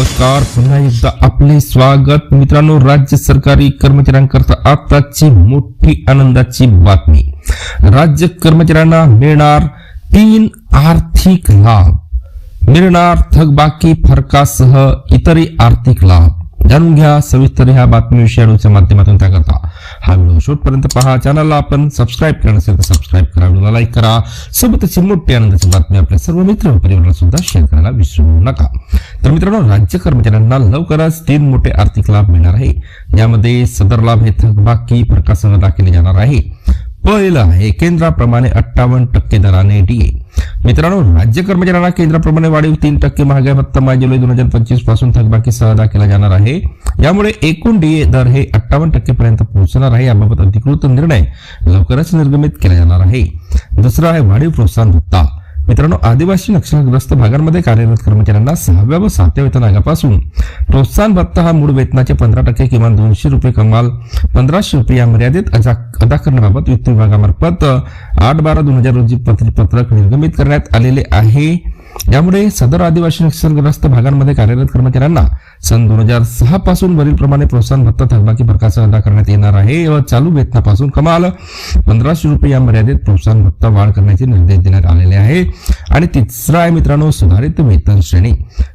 नमस्कार. पुन्हा एकदा आपले स्वागत. मित्रांनो राज्य सरकारी कर्मचाऱ्यांकरता आताची मोठी आनंदाची बातमी. राज्य कर्मचाऱ्यांना मिळणार तीन आर्थिक लाभ. मिळणार थकबाकी फरकासह इतरही आर्थिक लाभ. जाणून घ्या सविस्तर ह्या बातमीविषयी व्हिडिओच्या माध्यमातून त्याकरता हा व्हिडिओ शेवटपर्यंत पहा. चॅनलला आपण सबस्क्राईब करा असेल तर सबस्क्राईब करा. व्हिडिओला लाईक करा. सोबतच मोठी आनंदाची बातमी आपल्या सर्व मित्र व परिवाराला सुद्धा शेअर करायला विसरू नका. तर मित्रांनो राज्य कर्मचाऱ्यांना लवकरच तीन मोठे आर्थिक लाभ मिळणार आहे. यामध्ये सदर लाभ हे थकबाकी फरकासह दाखवले केले जाणार आहे. पहिलं आहे केंद्राप्रमाणे अठ्ठावन्न टक्के दराने डीए मित्रांनो राज्य कर्मचाऱ्यांना केंद्राप्रमाणे वाढीव तीन टक्के महागाई भत्ता मा जुलै दोन हजार पंचवीसपासून थकबाकीसह अदा केला जाणार आहे. यामुळे एकूण डीए दर हे अठ्ठावन्न टक्केपर्यंत पोहोचणार आहे. याबाबत अधिकृत निर्णय लवकरच निर्गमित केला जाणार आहे. दुसरा आहे वाढीव प्रोत्साहन भत्ता. मित्रांनो आदिवासी नक्षलग्रस्त भागांमध्ये कार्यरत कर्मचाऱ्यांना सहाव्या व सातव्या वेतन आयोगापासून प्रोत्साहन भत्ता हा मूळ वेतनाचे पंधरा टक्के किमान दोनशे रुपये कमाल. पंधराशे रुपये या मर्यादेत अदा करण्याबाबत वित्त विभागामार्फत आठ बारा दोन हजार रोजी पत्रक निर्गमित करण्यात आलेले आहे. यामुळे सदर आदिवासी नक्षलग्रस्त भागांमध्ये कार्यरत कर्मचाऱ्यांना सन दोन हजार सहा पासून वरील प्रमाणे प्रोत्साहन भत्ता थकबाकी फरकाचा अदा करण्यात येणार आहे. व चालू वेतनापासून कमाल पंधराशे रुपये या मर्यादेत प्रोत्साहन भत्ता वाढ करण्याचे निर्देश देण्यात आलेले आहे. आणि तिसरा आहे मित्रांनो सुधारित वेतन श्रेणी.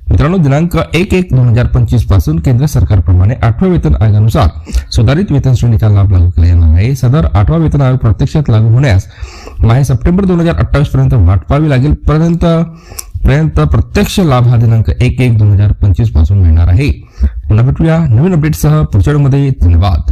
मित्रांनो दिनांक एक एक दोन हजार पंचवीसपासून केंद्र सरकारप्रमाणे आठव्या वेतन आयोगानुसार सुधारित वेतन श्रेणीचा लाभ लागू केला जाणार आहे. सदर आठवा वेतन आयोग प्रत्यक्षात लागू होण्यास माहे सप्टेंबर दोन हजार अठ्ठावीस पर्यंत वाट पाहावी लागेल. पर्यंत पर्यंत प्रत्यक्ष लाभ हा दिनांक एक एक दोन हजार पंचवीसपासून मिळणार आहे. पुन्हा भेटूया नवीन अपडेटसह पुढच्या धन्यवाद.